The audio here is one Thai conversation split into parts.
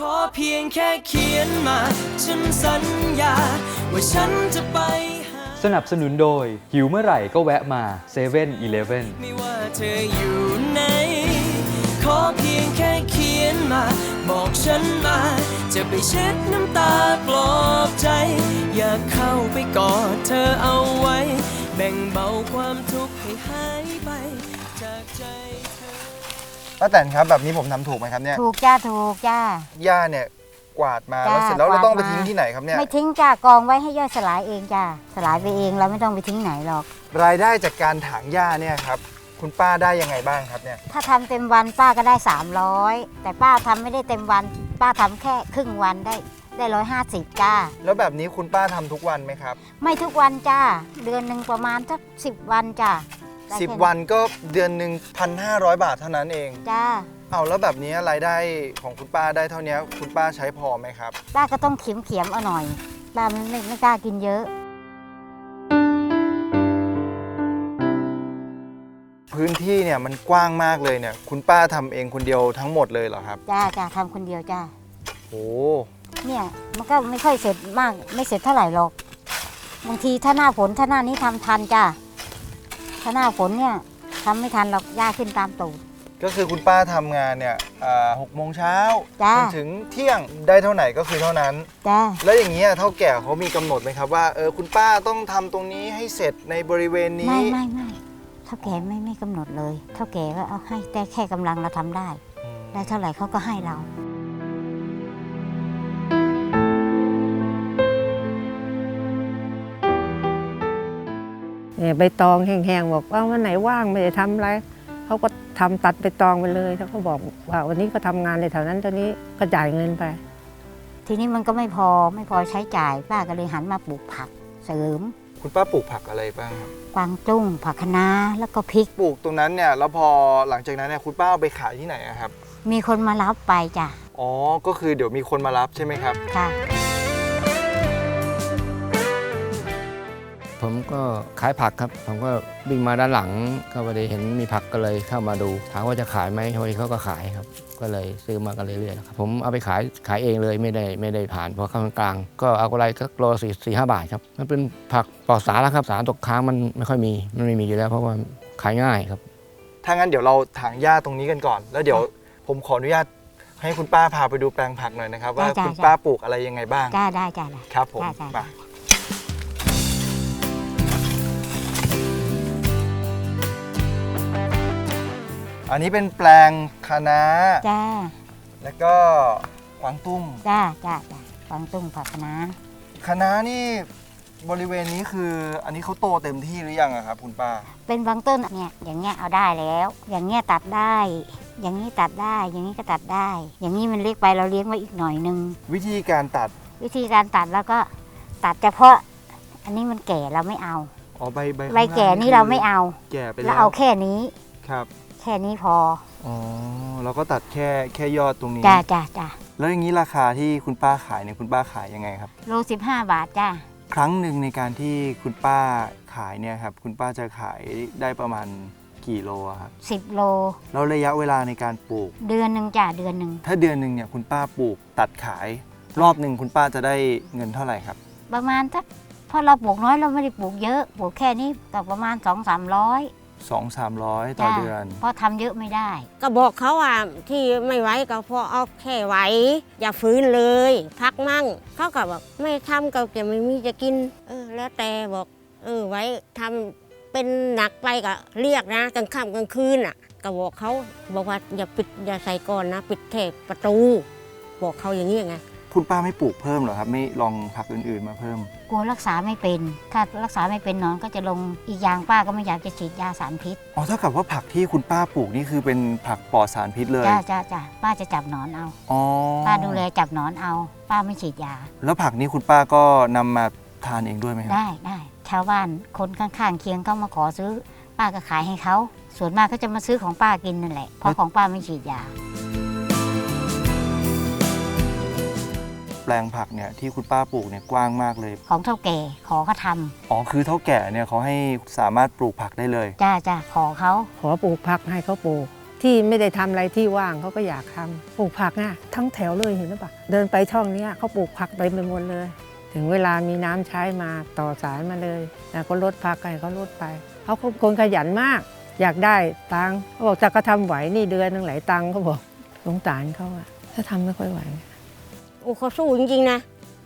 ขอเพียงแค่เขียนมา ฉันสัญญา ว่าฉันจะไปหาสนับสนุนโดย หิวเมื่อไหร่ก็แวะมา7 e เ e ่ e อไม่ว่าเธออยู่ไหนขอเพียงแค่เขียนมา บอกฉันมา จะไปเช็ดน้ำตาปลอบใจ อยากเข้าไปกอดเธอเอาไว้ แบ่งเบาความทุกข์ให้หายไป จากใจเธอ ป้าแตนครับแบบนี้ผมทำถูกไหมครับเนี่ยถูกจ้าถูกจ้า หญ้าเนี่ยกวาดมาจ้าแล้วเสร็จแล้วเราต้องไปกวาดมา ทิ้งที่ไหนครับเนี่ยไม่ทิ้งจ้ากองไว้ให้ย่อยสลายเองจ้าสลายไปเองเราไม่ต้องไปทิ้งไหนหรอก รายได้จากการถางหญ้าเนี่ยครับคุณป้าได้ยังไงบ้างครับเนี่ยถ้าทำเต็มวันป้าก็ได้ 300 แต่ป้าทำไม่ได้เต็มวัน ป้าทำแค่ครึ่งวันได้ได้ร้อยห้าสิบจ้า แล้วแบบนี้คุณป้าทำทุกวันไหมครับ ไม่ทุกวันจ้า เดือนหนึ่งประมาณสักสิบวันจ้า ได้สิบแค่วันก็เดือนหนึ่งพันห้าร้อยบาทเท่านั้นเอง จ้าเอาแล้วแบบนี้รายได้ของคุณป้าได้เท่านี้คุณป้าใช้พอไหมครับ ป้าก็ต้องเขียมเขียมๆเอาหน่อยป้าไม่ไม่ไม่กล้ากินเยอะ พื้นที่เนี่ยมันกว้างมากเลยเนี่ย คุณป้าทำเองคนเดียวทั้งหมดเลยเหรอครับจ้าจ้าทำคนเดียวจ้า โอ้เนี่ยมันก็ไม่ค่อยเสร็จมากไม่เสร็จเท่าไหร่หรอกบางทีถ้าหน้าฝนถ้าหน้านี้ทำทันจ้า ถ้าหน้าฝนเนี่ยทำไม่ทันหรอกหญ้าขึ้นตามตูด ก็คือคุณป้าทำงานเนี่ยอ่าหกโมงเช้าจ้าจนถึงเที่ยงได้เท่าไหร่ก็คือเท่านั้น จ้าแล้วอย่างนี้ยเท่าแก่เขามีกำหนดไหมครับว่าเออคุณป้าต้องทำตรงนี้ให้เสร็จในบริเวณนี้ไม่ไม่ไม่เท่าแก่ไม่ไม่กำหนดเลยเท่าแก่ก็เอาให้แต่แค่กำลังเราทำได้อืมได้เท่าไหร่เขาก็ให้เรา ใบตองแห้งๆบอกว่าวันไหนว่างไม่ได้ทำอะไรเขาก็ทำตัดใบตองไปเลยแล้วก็บอกว่าวันนี้ก็ทำงานในแถวนั้นตอนนี้ก็จ่ายเงินไป ทีนี้มันก็ไม่พอไม่พอใช้จ่ายป้าก็เลยหันมาปลูกผักเสริม คุณป้าปลูกผักอะไรบ้างครับกวางตุ้งผักคะน้าแล้วก็พริกปลูกตรงนั้นเนี่ยแล้วพอหลังจากนั้นเนี่ยคุณป้าเอาไปขายที่ไหนอะครับ มีคนมารับไปจ้ะอ๋อก็คือเดี๋ยวมีคนมารับใช่ไหมครับค่ะ ผมก็ขายผักครับ ผมก็วิ่งมาด้านหลังก็พอดีเห็นมีผักก็เลยเข้ามาดู ถามว่าจะขายไหมพอดีเขาก็ขายครับ ก็เลยซื้อมากันเรื่อยๆนะครับผมเอาไปขายขายเองเลยไม่ได้ไม่ได้ผ่านเพราะข้างกลาง ก็เอากำไรก็โลสี่สี่ห้าบาทครับมันเป็นผักปลอดสารแล้วครับสารตกค้างมันไม่ค่อยมีมันไม่มีอยู่แล้ว เพราะว่าขายง่ายครับ ถ้างั้นเดี๋ยวเราถางหญ้าตรงนี้กันก่อน แล้วเดี๋ยวผมขออนุญาตให้คุณป้าพาไปดูแปลงผักหน่อยนะครับ ว่าจ้ะคุณจ้ะ ป้าปลูกอะไรยังไงบ้าง จ้าได้จ้าได้ ครับผมจ้ะจ้ะ มา อันนี้เป็นแปลงคะน้าจ้าแล้วก็กวางตุ้งจ้าจ้าจ้ากวางตุ้งผักคะน้าคะน้านี่บริเวณนี้คือ อันนี้เขาโตเต็มที่หรือยังอะครับคุณป้า เป็นบางต้นเนี่ยอย่างเงี้ยเอาได้แล้ว อย่างเงี้ยตัดได้ อย่างนี้ตัดได้ อย่างนี้ก็ตัดได้ อย่างนี้มันเล็กไปเราเลี้ยงไว้อีกหน่อยนึง วิธีการตัดวิธีการตัดแล้วก็ตัดเฉพาะ อันนี้มันแก่เราไม่เอาอ๋อใบใบใบแก่นี่เราไม่เอา แก่ไปแล้แล้ววเอาแค่นี้ ครับ แค่นี้พออ๋อเราก็ตัดแค่แค่ยอดตรงนี้ จ้าจ้าจ้าแล้วอย่างนี้ราคาที่คุณป้าขายเนี่ยคุณป้าขายยังไงครับ โลสิบห้าบาทจ้าครั้งหนึ่งในการที่คุณป้าขายเนี่ยครับคุณป้าจะขายได้ประมาณกี่โลอะครับสิบโล แล้วระยะเวลาในการปลูก เดือนหนึ่งจ้าเดือนหนึ่งถ้าเดือนหนึ่งเนี่ยคุณป้าปลูกตัดขาย รอบหนึ่งคุณป้าจะได้เงินเท่าไหร่ครับ ประมาณสักเพราะเราปลูกน้อยเราไม่ได้ปลูกเยอะ ปลูกแค่นี้ก็ประมาณสองสามร้อย 2 3 0 0 ต่อเดือน เพราะทำเยอะไม่ได้ ก็บอกเขาว่าที่ไม่ไหวก็พอเอาแค่ไหวอย่าฟื้นเลย พักมั่งเขาก็บอกไม่ทำก็จะไม่มีจะกิน เออ แล้วแต่บอก เออไว้ทำเป็นหนักไปก็เรียกนะกลางค่ำกลางคืนอะ ก็บอกเขาบอกว่าอย่าปิดอย่าใส่ก่อนนะ ปิดเทปประตู บอกเขาอย่างนี้ไงคุณป้าไม่ปลูกเพิ่มเหรอครับ ไม่ลองผักอื่นๆมาเพิ่มก ลัวรักษาไม่เป็น ถ้ารักษาไม่เป็นหนอนก็จะลงอีกอย่างป้าก็ไม่อยากจะฉีดยาสารพิษอ๋อเท่ากับว่าผักที่คุณป้าปลูกนี่คือเป็นผักปลอดสารพิษเลยจ้าจ้าจ้าป้าจะจับหนอนเอาอ๋อป้าดูแลจับหนอนเอา ป้าไม่ฉีดยา แล้วผักนี้คุณป้าก็นำมาทานเองด้วยไหมครับได้ได้ชาวบ้านคนข้างๆเคียงเขามาขอซื้อ ป้าก็ขายให้เขาส่วนมากก็จะมาซื้อของป้ากินนั่นแหละเพราะของป้าไม่ฉีดยา แปลงผักเนี่ยที่คุณป้าปลูกเนี่ยกว้างมากเลย ของเท่าแก่ขอเขาทำอ๋อคือเท่าแก่เนี่ยเขาให้สามารถปลูกผักได้เลยจ้าจ้าขอเขาขอปลูกผักให้เขาปลูก ที่ไม่ได้ทำอะไรที่ว่างเขาก็อยากทำปลูกผักน่ะทั้งแถวเลยเห็นหรือเปล่าเดินไปช่องเนี้ยเขาปลูกผักเต็มไปหมดเลย ถึงเวลามีน้ำใช้มาต่อสายมาเลยแล้วก็ลดผักให้เขาลดไปเขาเป็นคนขยันมาก อยากได้ตังค์เขาบอกจะก็ทำไหวนี่เดือนหนึงหลายตังค์เขาบอกสงสารเขาอะถ้าทำไม่ค่อยไหว โอ้เขาสู้จริงๆนะ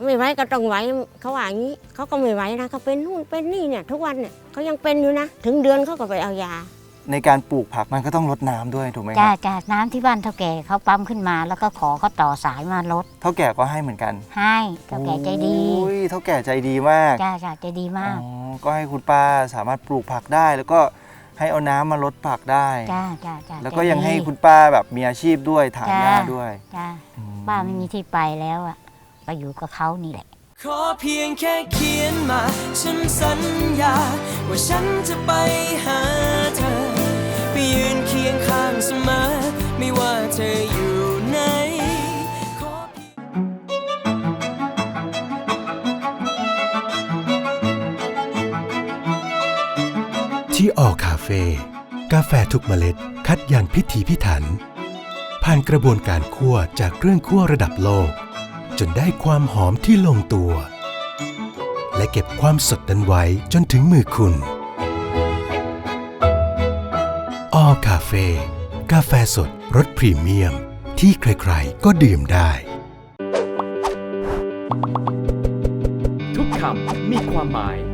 ไม่ไหวก็ต้องไหวเขาว่าอย่างนี้เขาก็ไม่ไหวนะเขาเป็นนู่นเป็นนี่เนี่ยทุกวันเนี่ยเขายังเป็นอยู่นะ ถึงเดือนเขาก็ไปเอายา ในการปลูกผักมันก็ต้องรดน้ำด้วยถูกไหมคจ้ารับจ้าน้ำที่บ้านเท่าแก่เขาปั๊มขึ้นมา แล้วก็ขอเขาต่อสายมาลดเท่าแก่ก็ให้เหมือนกันให้เท่าแก่ใจดีโอ้ยเท่าแก่ใจดีมากจ้าจ้าใจดีมากอ๋อก็ให้คุณป้าสามารถปลูกผักได้ แล้วก็ให้เอาน้ำมาลดผักได้ จ้าจ้าจ้าแล้วก็ใจยังให้ดี คุณป้าแบบมีอาชีพด้วยถางหญ้าจ้าด้วย จ้าอืม ป้าไม่มีที่ไปแล้วอะก็อยู่กับเขานี่แหละ ขอเพียงแค่เขียนมา ฉันสัญญา ว่าฉันจะไปหาเธอ ไปยืนเคียงข้างเสมอ ไม่ว่าเธออยู่ไหนขอเพียง ที่ออคาเฟ่กาแฟทุกเมล็ด คัดอย่างพิถีพิถัน ผ่านกระบวนการคั่วจากเครื่องคั่วระดับโลก จนได้ความหอมที่ลงตัว และเก็บความสดนั้นไว้จนถึงมือคุณ ออคาเฟ่กาแฟสดรสพรีเมียม ที่ใครๆ ก็ดื่มได้ ทุกคำมีความหมาย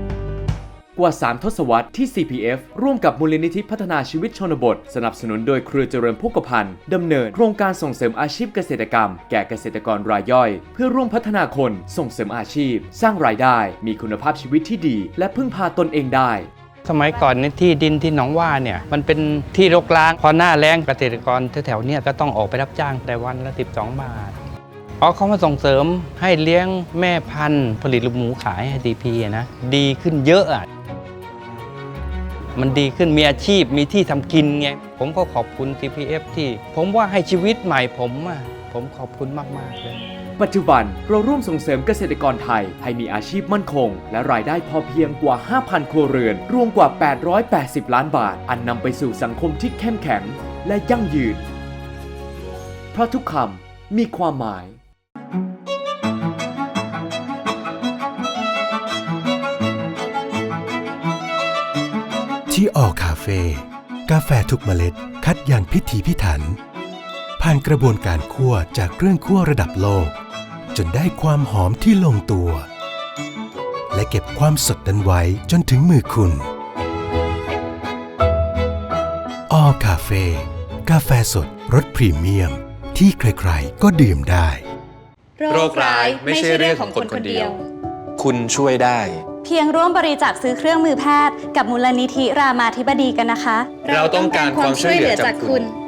กว่า 3 ทศวรรษที่ CPF ร่วมกับมูลนิธิพัฒนาชีวิตชนบท สนับสนุนโดยเครือเจริญพุกพันธ์ดำเนินโครงการส่งเสริมอาชีพเกษตรกรรม แก่เกษตรกรรายย่อย เพื่อร่วมพัฒนาคนส่งเสริมอาชีพ สร้างรายได้ มีคุณภาพชีวิตที่ดี และพึ่งพาตนเองได้สมัยก่อนในที่ดินที่หนองว่าเนี่ยมันเป็นที่รกร้างพอหน้าแล้งเกษตรกรแถวๆเนี่ยก็ต้องออกไปรับจ้างแต่วันละ 12 บาทพอเขามาส่งเสริมให้เลี้ยงแม่พันธุ์ผลิตลูกหมูขายให้ดีพีนะดีขึ้นเยอะอะ มันดีขึ้นมีอาชีพมีที่ทำกินไง ผมก็ขอบคุณ TPF ที่ ผมว่าให้ชีวิตใหม่ผมอะผมขอบคุณมาก ๆ เลย ปัจจุบันเราร่วมส่งเสริมเกษตรกรไทย ให้มีอาชีพมั่นคง และรายได้พอเพียงกว่า 5,000 ครัวเรือน รวมกว่า 880 ล้านบาท อันนำไปสู่สังคมที่เข้มแข็ง และยั่งยืน เพราะทุกคำมีความหมาย ที่ออคาเฟ่กาแฟทุกเมล็ดคัดอย่างพิถีพิถัน ผ่านกระบวนการคั่วจากเครื่องคั่วระดับโลก จนได้ความหอมที่ลงตัว และเก็บความสดนั้นไว้จนถึงมือคุณ ออคาเฟ่กาแฟสดรสพรีเมียม ที่ใครๆก็ดื่มได้ โรคร้ายไม่ใช่เรื่องของคนคนเดียว คุณช่วยได้ เพียงร่วมบริจาคซื้อเครื่องมือแพทย์ กับมูลนิธิรามาธิบดีกันนะคะ เราต้องการความช่วยเหลือจากคุณณ